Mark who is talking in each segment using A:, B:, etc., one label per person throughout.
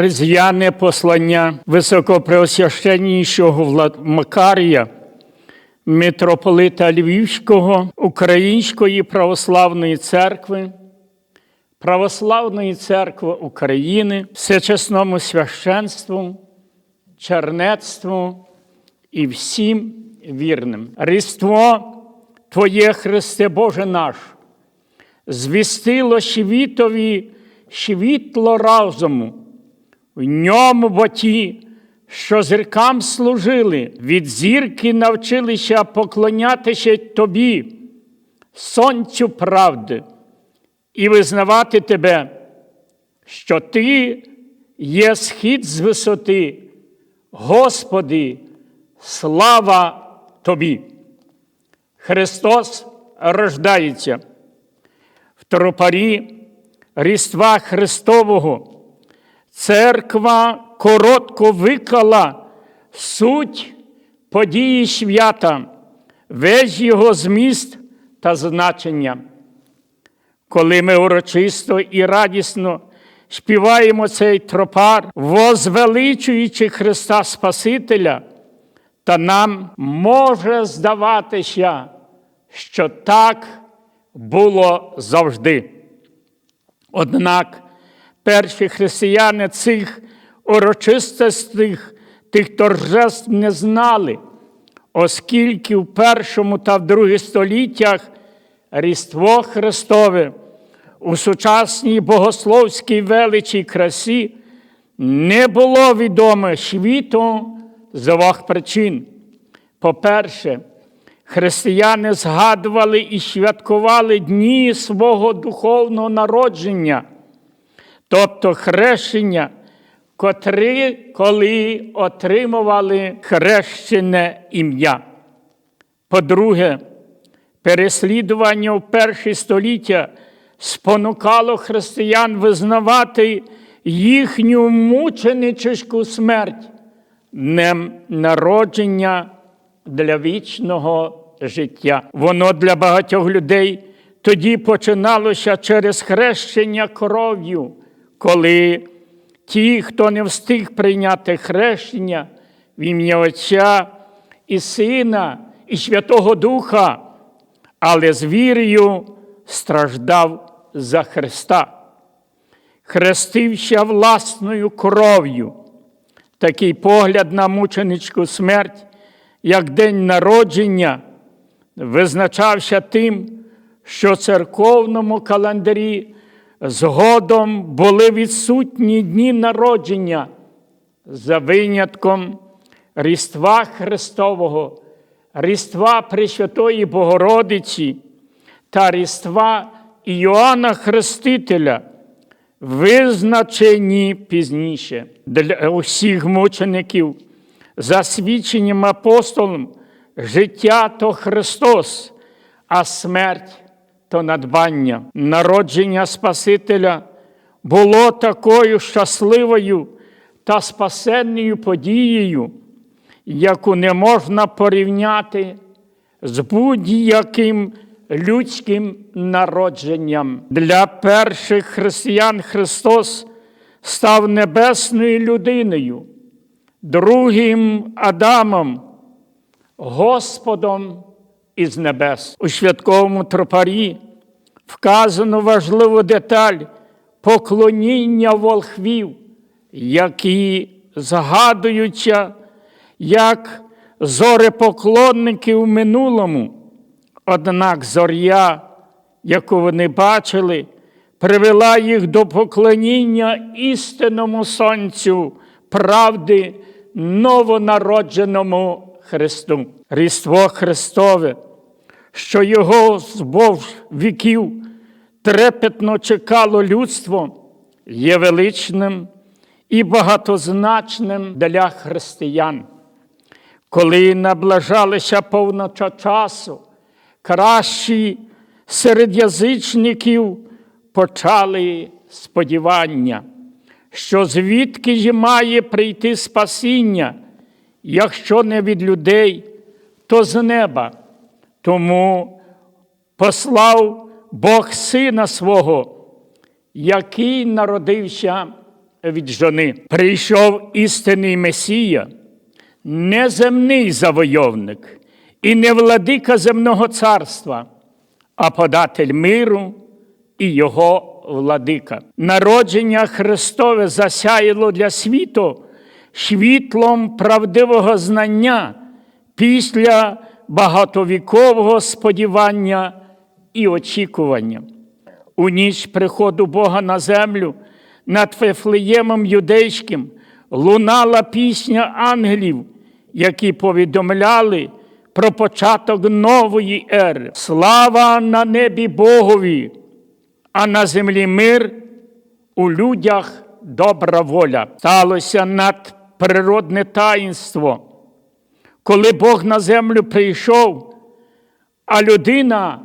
A: Різдвяне послання високопреосвященнішого Влад Макарія, митрополита Львівського, Української православної церкви, Православної церкви України, Всечесному священству, чернецтву і всім вірним. Різдво Твоє Христе Боже наш, звістило світові світло разуму. В ньому бо ті, що зіркам служили, від зірки навчилися поклонятися тобі, сонцю правди, і визнавати тебе, що ти є схід з висоти. Господи, слава тобі! Христос рождається в тропарі Різдва Христового. Церква коротко виклала суть події свята, весь його зміст та значення. Коли ми урочисто і радісно співаємо цей тропар, возвеличуючи Христа Спасителя, та нам може здаватися, що так було завжди. Однак перші християни цих урочистостих тих торжеств не знали, оскільки в першому та в других століттях Різдво Христове у сучасній богословській величій красі не було відоме світу з двох причин. По-перше, християни згадували і святкували дні свого духовного народження, тобто хрещення, котрі коли отримували хрещене ім'я. По-друге, переслідування в перші століття спонукало християн визнавати їхню мученичську смерть днем народження для вічного життя. Воно для багатьох людей тоді починалося через хрещення кров'ю, коли ті, хто не встиг прийняти хрещення в ім'я Отця і Сина, і Святого Духа, але з вірою страждав за Христа, хрестився власною кров'ю. Такий погляд на мученичку смерть, як день народження, визначався тим, що церковному календарі згодом були відсутні дні народження за винятком Різдва Христового, Різдва Пресвятої Богородиці та Різдва Іоанна Хрестителя, визначені пізніше для усіх мучеників, засвідченням апостолом, життя то Христос, а смерть то надбання. Народження Спасителя було такою щасливою та спасенною подією, яку не можна порівняти з будь-яким людським народженням. Для перших християн Христос став небесною людиною, другим Адамом, Господом із небес. У святковому тропарі вказано важливу деталь поклоніння волхвів, які згадуються як зорепоклонники в минулому. Однак зоря, яку вони бачили, привела їх до поклоніння істинному сонцю, правди, новонародженому Христу. Різдво Христове, що його з Бог віків трепетно чекало людство, є величним і багатозначним для християн. Коли наближалися повноча часу, кращі серед язичників почали сподівання, що звідки ж має прийти спасіння, якщо не від людей, то з неба. Тому послав Бог Сина свого, який народився від жони. Прийшов істинний Месія, не земний завойовник і не владика земного царства, а податель миру і його владика. Народження Христове засяяло для світу світлом правдивого знання після багатовікового сподівання і очікування. У ніч приходу Бога на землю над Фефлеємом юдейським лунала пісня ангелів, які повідомляли про початок нової ери. Слава на небі Богові, а на землі мир, у людях добра воля. Сталося надприродне таїнство, коли Бог на землю прийшов, а людина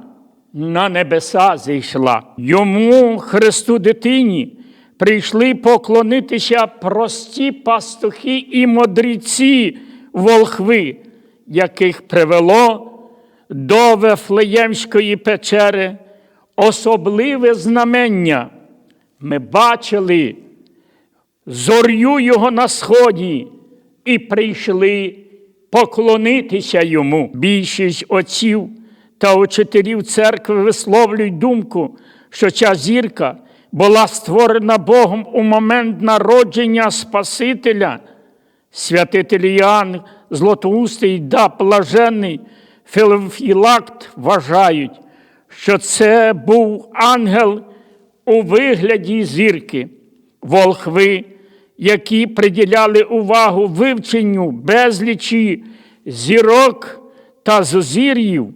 A: на небеса зійшла. Йому, Христу дитині, прийшли поклонитися прості пастухи і мудреці волхви, яких привело до Вефлеємської печери особливе знамення. Ми бачили зорю його на сході і прийшли поклонитися йому. Більшість отців та учителів церкви висловлюють думку, що ця зірка була створена Богом у момент народження Спасителя. Святитель Іоанн Златоустий да блаженний Філакт вважають, що це був ангел у вигляді зірки, волхви, які приділяли увагу вивченню безлічі зірок та зозір'їв,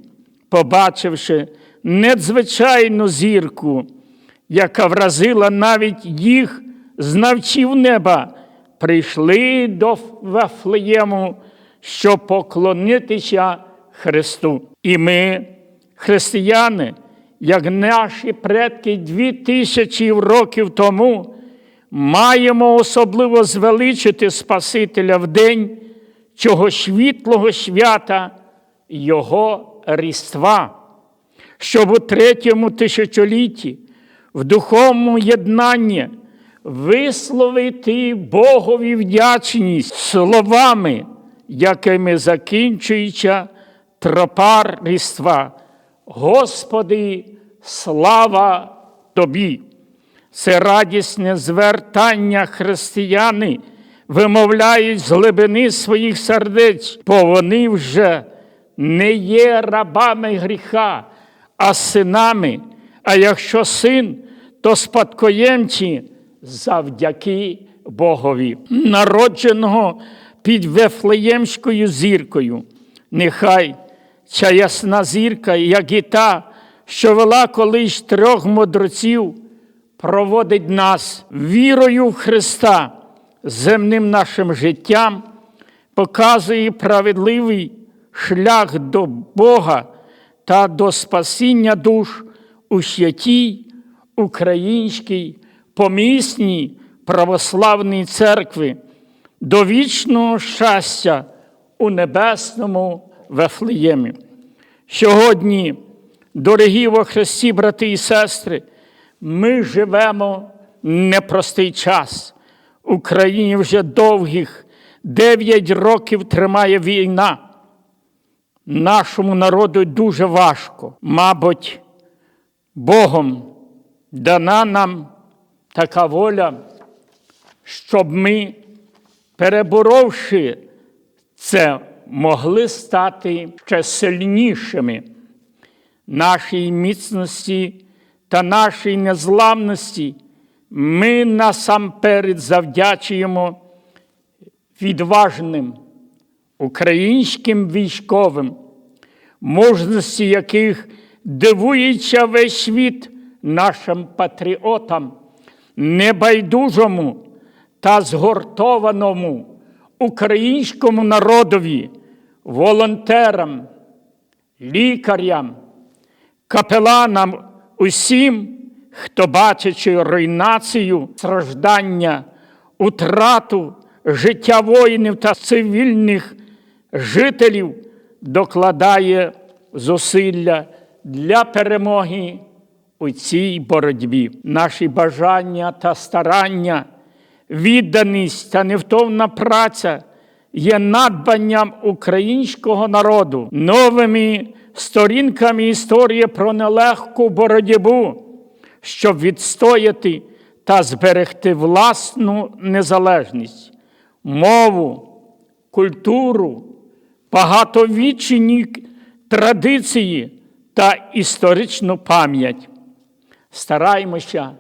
A: побачивши надзвичайну зірку, яка вразила навіть їх знавців неба, прийшли до Вафлеєму, щоб поклонитися Христу. І ми, християни, як наші предки дві тисячі років тому, маємо особливо звеличити Спасителя в день цього світлого свята Його Різдва, щоб у третьому тисячолітті в духовному єднанні висловити Богові вдячність словами, якими закінчується тропар Різдва. Господи, слава Тобі! Це радісне звертання християни вимовляють з глибини своїх сердець, бо вони вже не є рабами гріха, а синами. А якщо син, то спадкоємці завдяки Богові, народженого під Вефлеємською зіркою. Нехай ця ясна зірка, як і та, що вела колись трьох мудреців, проводить нас вірою в Христа, земним нашим життям, показує праведливий шлях до Бога та до спасіння душ у святій українській помісній православній церкві, до вічного щастя у небесному Вефлеємі. Сьогодні, дорогі во Христі, брати і сестри, ми живемо непростий час. Україні вже довгих дев'ять років тримає війна. Нашому народу дуже важко. Мабуть, Богом дана нам така воля, щоб ми, переборовши це, могли стати ще сильнішими нашій міцності та нашій незламності. Ми насамперед завдячуємо відважним українським військовим, мужності яких дивується весь світ нашим патріотам, небайдужому та згуртованому українському народові, волонтерам, лікарям, капеланам, усім, хто бачачи руйнацію, страждання, утрату життя воїнів та цивільних жителів, докладає зусилля для перемоги у цій боротьбі. Наші бажання та старання відданість та невтомна праця є надбанням українського народу, новими сторінками історії про нелегку боротьбу, щоб відстояти та зберегти власну незалежність, мову, культуру, багатовічні традиції та історичну пам'ять. Стараймося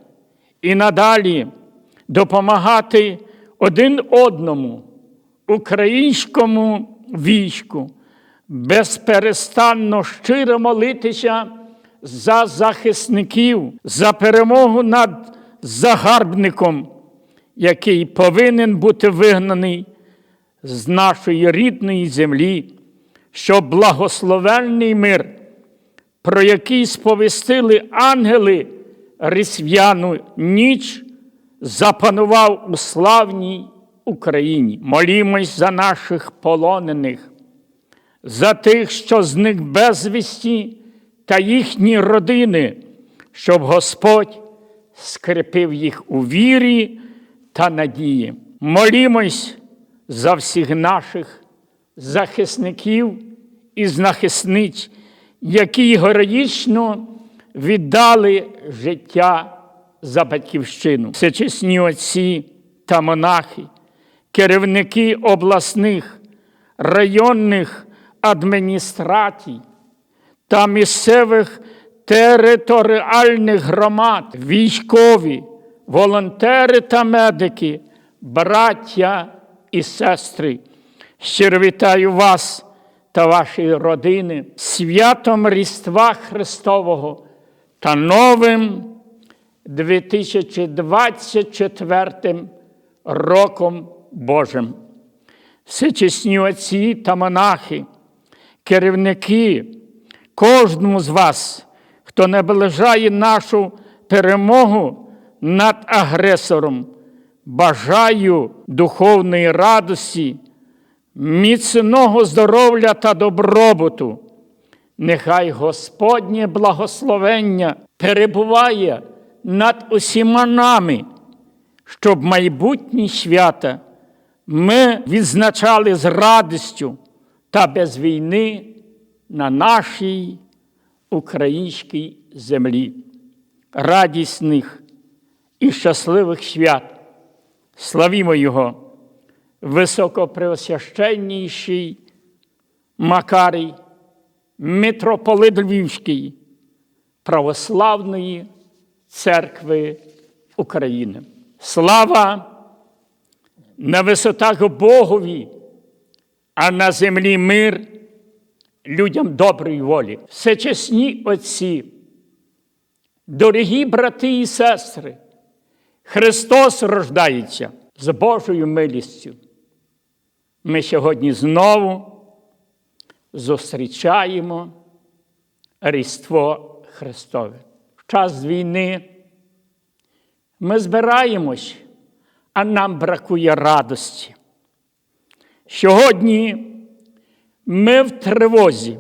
A: і надалі допомагати один одному, українському війську, безперестанно щиро молитися за захисників, за перемогу над загарбником, який повинен бути вигнаний з нашої рідної землі, щоб благословенний мир, про який сповістили ангели рисвяну ніч, запанував у славній Україні. Молімось за наших полонених, за тих, що зник безвісті, та їхні родини, щоб Господь скріпив їх у вірі та надії. Молімось за всіх наших захисників і захисниць, які героїчно віддали життя за батьківщину. Всечесні отці та монахи, керівники обласних, районних адміністрацій та місцевих територіальних громад, військові, волонтери та медики, браття і сестри. Щиро вітаю вас та ваші родини святом Різдва Христового та новим 2024 роком Божим. Всечесні отці та монахи, керівники, кожному з вас, хто наближає нашу перемогу над агресором, бажаю духовної радості, міцного здоров'я та добробуту. Нехай Господнє благословення перебуває над усіма нами, щоб майбутні свята ми відзначали з радістю та без війни на нашій українській землі. Радісних і щасливих свят. Славімо Його, високопреосвященніший Макарій, митрополит Львівський, Православної Церкви України. Слава на висотах Богові, а на землі мир людям доброї волі. Всечесні отці, дорогі брати і сестри, Христос рождається з Божою милістю. Ми сьогодні знову зустрічаємо Різдво Христове. В час війни ми збираємось, а нам бракує радості. Сьогодні ми в тривозі.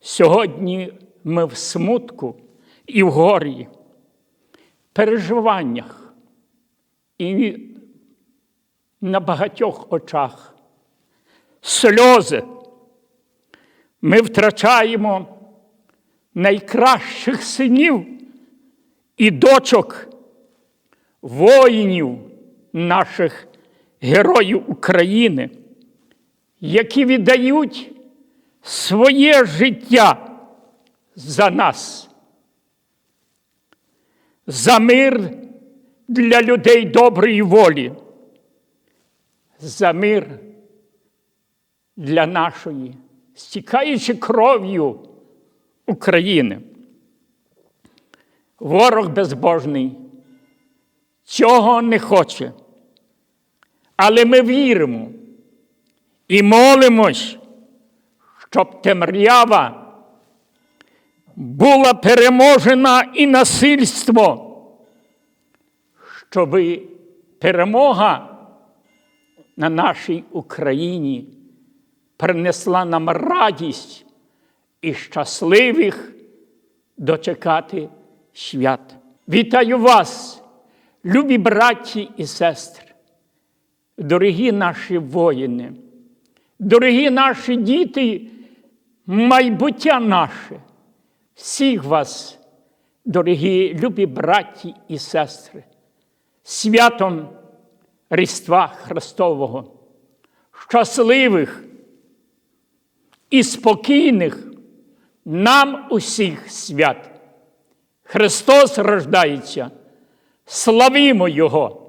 A: Сьогодні ми в смутку і в горі, переживаннях і на багатьох очах. Сльози. Ми втрачаємо найкращих синів і дочок, воїнів наших героїв України, які віддають своє життя за нас, за мир для людей доброї волі, за мир для нашої, стікаючи кров'ю України. Ворог безбожний цього не хоче. Але ми віримо і молимось, щоб темрява була переможена і насильство, щоб перемога на нашій Україні принесла нам радість і щасливих дочекати свят. Вітаю вас, Любі браті і сестри, дорогі наші воїни, дорогі наші діти, майбуття наше, всіх вас, дорогі любі браті і сестри, святом Різдва Христового, щасливих і спокійних нам усіх свят. Христос рождається, славімо Його!